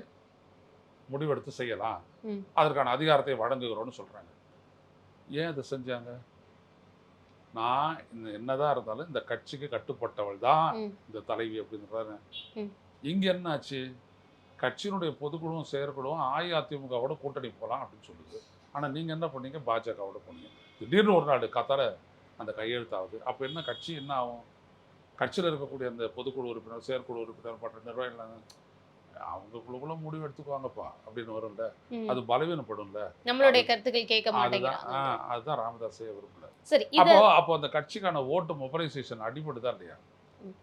முடிவெடுத்து செய்யலாம். அதற்கான அதிகாரத்தை வழங்குகிறோம்னு சொல்கிறாங்க ஏன் அதை செஞ்சாங்க? நான் இந்த என்னதான் இருந்தாலும் இந்த கட்சிக்கு கட்டுப்பட்டவள் தான். இந்த தலைவி அப்படின்றாரு. இங்க என்னாச்சு? கட்சியினுடைய பொதுக்குழுவும் செயற்குழுவும் அஇஅதிமுகவோட கூட்டணி போகலாம் அப்படின்னு சொல்லுது. ஆனா நீங்க என்ன பண்ணீங்க? பாஜகவோட போனீங்க. திடீர்னு ஒரு நாள் கத்தால அந்த கையெழுத்தாகுது அப்ப என்ன கட்சி என்ன ஆகும்? கட்சியில் இருக்கக்கூடிய அந்த பொதுக்குழு உறுப்பினர் செயற்குழு உறுப்பினர் மற்ற நிர்வாகிகள் அவங்க குழுக்குள்ள முடிவு எடுத்துக்குவாங்கப்பா அப்படின்னு வரும்ல. அது பலவீனப்படும்ல. நம்மளுடைய கருத்துக்கள் கேட்க அதுதான் மாட்டேங்கிறாங்க அதுதான் ராமதாஸே விரும்பல. சரி அப்போ அப்போ அந்த கட்சிக்கான ஓட்டு மொபைலைசேஷன் அடிபட்டுதா இல்லையா? ம்.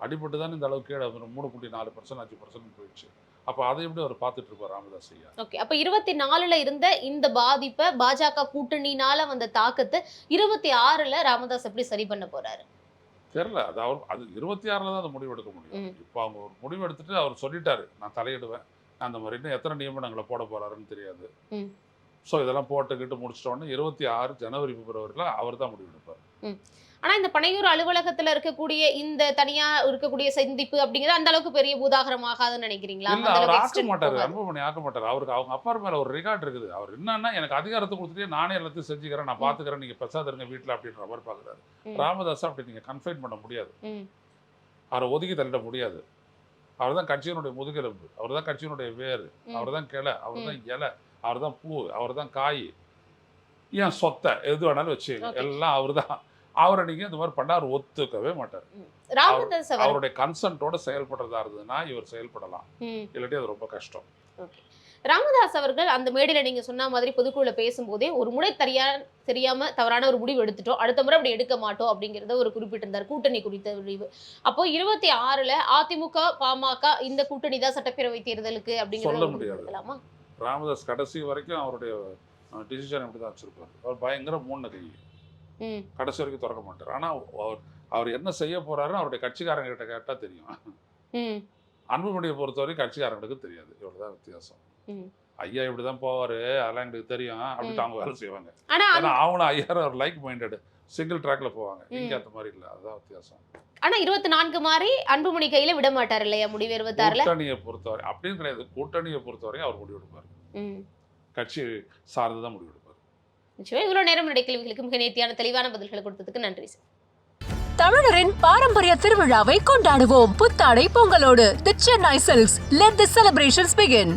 அடிபட்டு தான் இந்த அளவுக்கு கீழே மூணு புள்ளி நாலு பர்சன்ட் அஞ்சு பர்சன்ட் போயிடுச்சு. அப்போ அதை எப்படி அவர் பார்த்துட்டு இருப்பார் ராமதாஸ் ஐயா? ஓகே அப்ப இருபத்தி நாலுல இருந்த இந்த பாதிப்பை பாஜக கூட்டணினால வந்த தாக்கத்தை இருபத்தி ஆறுல ராமதாஸ் எப்படி சரி பண்ண போறாரு? தெரில அது அவர் அது இருபத்தி ஆறில் தான் அதை முடிவெடுக்க முடியும். இப்போ அவங்க ஒரு முடிவு எடுத்துட்டு அவர் சொல்லிட்டாரு நான் தலையிடுவேன். அந்த மாதிரி இன்னும் எத்தனை நியமனங்களை போட போறாருன்னு தெரியாது. ஸோ இதெல்லாம் போட்டுக்கிட்டு முடிச்சிட்டோன்னே இருபத்தி ஆறு ஜனவரி பிப்ரவரியில் அவர் தான் முடிவெடுப்பார். ஆனா இந்த பனையூர் அலுவலகத்துல இருக்கக்கூடிய இந்த தனியா இருக்கக்கூடிய சந்திப்பு அப்படிங்கிறது அந்த அளவுக்கு பெரிய பூதாகரம் ஆகாதுன்னு நினைக்கிறீங்களா? அவர் ஆக்க மாட்டாரு. ஆக்க மாட்டாரு. அவருக்கு அவங்க அப்பா மேல ஒரு ரிகார்ட் இருக்குது. அவர் என்னன்னா எனக்கு அதிகாரத்தை கொடுத்துட்டே நானே எல்லாத்தையும் செஞ்சுக்கிறேன். நான் பாத்துக்கிறேன். நீங்க பெசாத இருங்க வீட்டுல அப்படின்ற மாதிரி பாக்குறாரு. ராமதாஸ் அப்படி நீங்க கன்ஃபைன் பண்ண முடியாது. அவரை ஒதுக்கி தள்ளிட முடியாது. அவர் தான் கட்சியினுடைய முதுகெலும்பு. அவர் தான் கட்சியினுடைய வேர். அவர் தான் கிளை. அவர் தான் இலை. அவர் தான் பூ. அவர் தான் காய். ஏன் சொத்தை? எது வேணாலும் Okay. எல்லாம் அவர் தான். அவரை நீங்க இந்த மாதிரி பண்ணா அவர் ஒத்துக்கவே மாட்டார். அவருடைய கன்சன்ட்டோட செயல்படுறதா இருந்ததுன்னா இவர் செயல்படலாம். இல்லாட்டி அது ரொம்ப கஷ்டம். ராமதாஸ் அவர்கள் அந்த மேடையில நீங்க சொன்ன மாதிரி பொதுக்குழுல பேசும்போதே ஒரு முறை தெரியா தெரியாம தவறான ஒரு முடிவு எடுத்துட்டோம். அடுத்த முறை அப்படி எடுக்க மாட்டோம் அப்படிங்கறத ஒரு குறிப்பிட்டிருந்தார். கூட்டணி குறித்த முடிவு. அப்போ இருபத்தி ஆறுல அதிமுக பாமக இந்த கூட்டணி தான் சட்டப்பேரவை தேர்தலுக்கு சொல்ல அப்படிங்கறத ராமதாஸ் கடைசி வரைக்கும் அவருடைய டிசிஷன் இப்படி தான் வச்சிருப்பார். அவர் பயங்கர மூணு கை கடைசி வரைக்கும் திறக்க மாட்டார். ஆனால் அவர் அவர் என்ன செய்ய போறாருன்னு அவருடைய கட்சிக்காரங்க கிட்ட கேட்டால் தெரியும் அன்புமணியை பொறுத்தவரைக்கும் கட்சிக்காரங்களுக்கு தெரியாது. இவ்வளவுதான் வித்தியாசம். ஐயா இப்படி தான் போவாரு அதெல்லாம் எங்களுக்கு தெரியும் அப்படின்ட்டு அவங்க வேலை செய்வாங்க. ஆனா ஏன்னா அவங்களும் ஐயாரும் ஒரு லைக் மைண்டட் சிங்கிள் ட்ராக்ல போவாங்க. இங்க. அந்த மாதிரி இல்லை. அதுதான் வித்தியாசம். ஆனா இருபத்தி நான்கு மாதிரி அன்புமணி கையில விட மாட்டார் இல்லையா? முடிவு இருபத்தி ஆறுல கூட்டணியை பொறுத்தவரை அப்படின்னு கிடையாது. கூட்டணியை பொறுத்தவரைக்கும் அவர் முடிவெடுப்பார். கட்சி சார்ந்து தான் முடிவெடுப்பார். நிச்சயமா இவ்வளோ நேரம் என்னுடைய கேள்விகளுக்கு மிக நேர்த்தியான தெளிவான பதில்களை கொடுத்ததுக்கு நன்றி சார். தமிழரின் பாரம்பரிய திருவிழாவை கொண்டாடுவோம். புத்தாடை பொங்கலோடு the Chennai silks let the celebrations begin